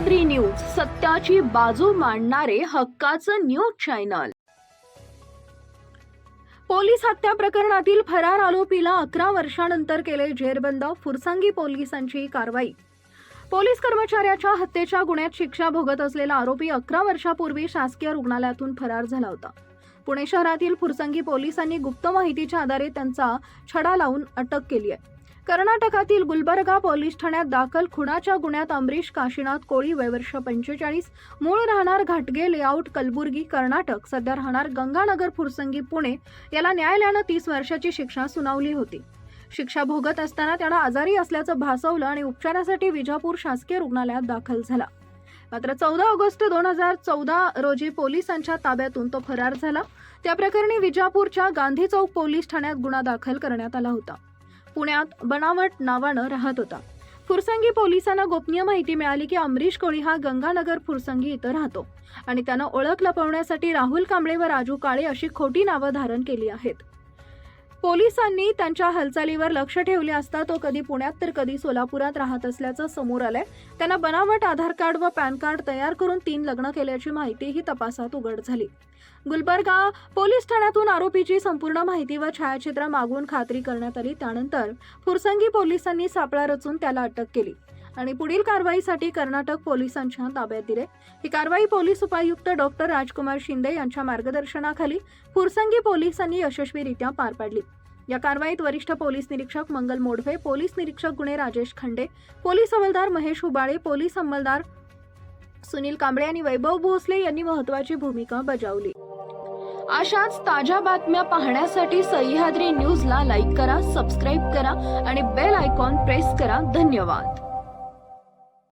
आरोपीची बाजू मांडणारे हक्काचं न्यूज चॅनल. पोलीस हत्या प्रकरणातील फरार आरोपीला अकरा वर्षानंतर केले जेरबंद फुरसंगी पोलिसांची कारवाई. पोलीस कर्मचाऱ्याच्या हत्येच्या गुन्ह्यात शिक्षा भोगत असलेला आरोपी अकरा वर्षापूर्वी शासकीय रुग्णालयातून फरार झाला होता. पुणे शहरातील फुरसंगी पोलिसांनी गुप्त माहितीच्या आधारे त्यांचा छडा लावून अटक केली आहे. कर्नाटकातील गुलबर्गा पोलीस ठाण्यात दाखल खुनाच्या गुन्ह्यात अमरीश काशीनाथ कोळी वयवर्ष पंचेचाळीस. मूळ राहणार घाटगे लेआउट कलबुर्गी कर्नाटक. सध्या राहणार गंगानगर फुरसंगी पुणे. याला न्यायालयानं तीस वर्षाची शिक्षा सुनावली होती. शिक्षा भोगत असताना त्यानं आजारी असल्याचं भासवलं आणि उपचारासाठी विजापूर शासकीय रुग्णालयात दाखल झाला. मात्र चौदा ऑगस्ट दोन हजार चौदा रोजी पोलिसांच्या ताब्यातून तो फरार झाला. त्या प्रकरणी विजापूरच्या गांधी चौक पोलीस ठाण्यात गुन्हा दाखल करण्यात आला होता. पुण्यात बनावट नावानं राहत होता. फुरसंगी पोलिसांना गोपनीय माहिती मिळाली की अमरीश कोळी हा गंगानगर फुरसंगी इथं राहतो आणि त्यानं ओळख लपवण्यासाठी राहुल कांबळे व राजू काळे अशी खोटी नावं धारण केली आहेत. पोलिसांनी त्यांच्या हालचालीवर लक्ष ठेवले असता तो कधी पुण्यात तर कधी सोलापुरात राहत असल्याचं समोर आलंय. त्यांना बनावट आधार कार्ड व पॅन कार्ड तयार करून तीन लग्न केल्याची माहितीही तपासात उघड झाली. गुलबर्गा पोलीस ठाण्यातून आरोपीची संपूर्ण माहिती व छायाचित्र मागून खात्री करण्यात आली. त्यानंतर फुरसंगी पोलिसांनी सापळा रचून त्याला अटक केली. आणि पुढील कारवाईसाठी कर्नाटक पोलिसांच्या ताब्यात दिले. ही कारवाई पोलीस उपायुक्त डॉक्टर राजकुमार शिंदे यांच्या मार्गदर्शनाखाली फुरसंगी पोलिसांनी यशस्वीरित्या पार पाडली. या कारवाईत वरिष्ठ पोलीस निरीक्षक मंगल मोडवे पोलीस निरीक्षक गुणे राजेश खंडे पोलीस हवालदार महेश हुबाळे पोलीस अंमलदार सुनील कांबळे आणि वैभव भोसले यांनी महत्वाची भूमिका बजावली. अशाच ताज्या बातम्या पाहण्यासाठी सह्याद्री न्यूजला लाईक करा सबस्क्राईब करा आणि बेल आयकॉन प्रेस करा. धन्यवाद.